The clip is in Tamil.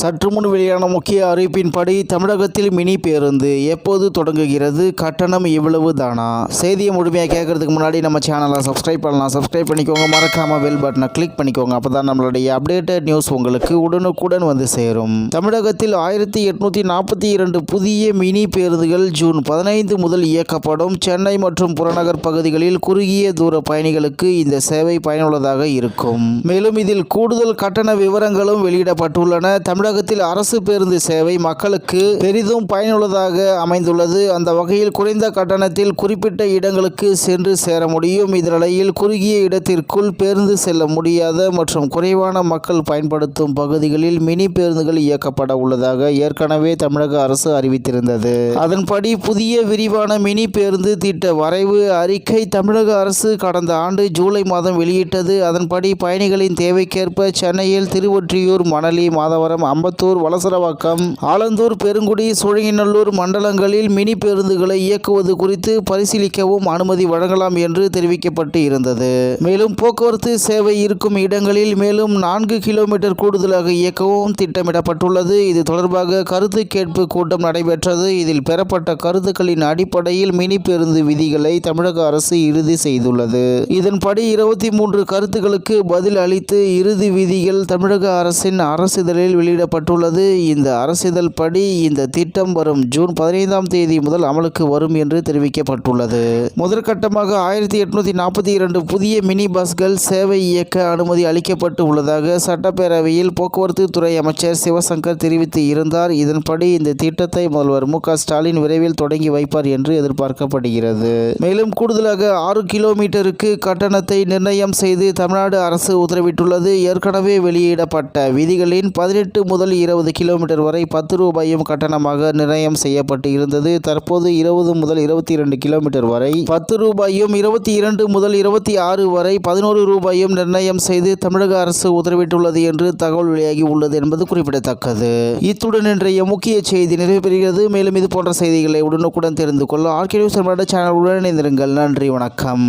சற்று முன் வெளியான முக்கிய அறிவிப்பின்படி தமிழகத்தில் மினி பேருந்து எப்போது தொடங்குகிறது? கட்டணம் இவ்வளவு தானா? செய்தியை முழுமையாக கேட்கறதுக்கு முன்னாடி நம்ம சேனலை சப்ஸ்கிரைப் பண்ணலாம். சப்ஸ்கிரைப் பண்ணிக்கோங்க. மறக்காம பெல் பட்டனை கிளிக் பண்ணிக்கோங்க. அப்போ தான் நம்மளுடைய அப்டேட்டட் நியூஸ் உங்களுக்கு உடனுக்குடன் வந்து சேரும். தமிழகத்தில் ஆயிரத்தி எட்நூற்றி நாற்பத்தி இரண்டு புதிய மினி பேருந்துகள் ஜூன் பதினைந்து முதல் இயக்கப்படும். சென்னை மற்றும் புறநகர் பகுதிகளில் குறுகிய தூர பயணிகளுக்கு இந்த சேவை பயனுள்ளதாக இருக்கும். மேலும் இதில் கூடுதல் கட்டண விவரங்களும் வெளியிடப்பட்டுள்ளன. தமிழ் தமிழகத்தில் அரசு பேருந்து சேவை மக்களுக்கு பெரிதும் பயனுள்ளதாக அமைந்துள்ளது. அந்த வகையில் குறைந்த கட்டணத்தில் குறிப்பிட்ட இடங்களுக்கு சென்று சேர முடியும். இதனிடையில் குறுகிய இடத்திற்குள் பேருந்து செல்ல முடியாத மற்றும் குறைவான மக்கள் பயன்படுத்தும் பகுதிகளில் மினி பேருந்துகள் இயக்கப்பட உள்ளதாக ஏற்கனவே தமிழக அரசு அறிவித்திருந்தது. அதன்படி புதிய விரிவான மினி பேருந்து திட்ட வரைவு அறிக்கை தமிழக அரசு கடந்த ஆண்டு ஜூலை மாதம் வெளியிட்டது. அதன்படி பயணிகளின் தேவைக்கேற்ப சென்னையில் திருவொற்றியூர் மணலி மாதவரம் அம்பத்தூர் வலசரவாக்கம் ஆலந்தூர் பெருங்குடி சோழிங்கநல்லூர் மண்டலங்களில் மினி பேருந்துகளை இயக்குவது குறித்து பரிசீலிக்கவும் அனுமதி வழங்கலாம் என்று தெரிவிக்கப்பட்டு இருந்தது மேலும் போக்குவரத்து சேவை இருக்கும் இடங்களில் மேலும் நான்கு கிலோமீட்டர் கூடுதலாக இயக்கவும் திட்டமிடப்பட்டுள்ளது. இது தொடர்பாக கருத்து கேட்பு கூட்டம் நடைபெற்றது. இதில் பெறப்பட்ட கருத்துக்களின் அடிப்படையில் மினி பேருந்து விதிகளை தமிழக அரசு இறுதி செய்துள்ளது. இதன்படி இருபத்தி மூன்று கருத்துக்களுக்கு பதில் அளித்து இறுதி விதிகள் தமிழக அரசின் அரசிதழில் வெளியிடப்பட்டுள்ளது. இந்த அரசிதழ் படி இந்த திட்டம் வரும் ஜூன் பதினைந்தாம் தேதி முதல் அமலுக்கு வரும் என்று தெரிவிக்கப்பட்டுள்ளது. முதற்கட்டமாக ஆயிரத்தி எட்நூத்தி நாற்பத்தி இரண்டு புதிய மினி பஸ்கள் சேவை இயக்க அனுமதி அளிக்கப்பட்டு உள்ளதாக சட்டப்பேரவையில் போக்குவரத்து துறை அமைச்சர் சிவசங்கர் தெரிவித்து இருந்தார். இதன்படி இந்த திட்டத்தை முதல்வர் மு க ஸ்டாலின் விரைவில் தொடங்கி வைப்பார் என்று எதிர்பார்க்கப்படுகிறது. மேலும் கூடுதலாக ஆறு கிலோமீட்டருக்கு கட்டணத்தை நிர்ணயம் செய்து தமிழ்நாடு அரசு உத்தரவிட்டுள்ளது. ஏற்கனவே வெளியிடப்பட்ட விதிகளின் பதினெட்டு முதல் இருபது கிலோமீட்டர் வரை பத்து ரூபாயும் கட்டணமாக நிர்ணயம் செய்யப்பட்டு இருந்தது. தற்போது இருபது முதல் இருபத்தி இரண்டு கிலோமீட்டர் வரை பத்து ரூபாயும் இருபத்தி இரண்டு முதல் இருபத்தி ஆறு வரை பதினோரு ரூபாயும் நிர்ணயம் செய்து தமிழக அரசு உத்தரவிட்டுள்ளது என்று தகவல் வெளியாகி உள்ளது என்பது குறிப்பிடத்தக்கது. இத்துடன் இன்றைய முக்கிய செய்தி நிறைவு பெறுகிறது மேலும் இது போன்ற செய்திகளை உடனுக்குடன் தெரிந்து கொள்ள ஆர்கே நியூஸ் சேனலுடன் இணைந்திருங்கள். நன்றி வணக்கம்.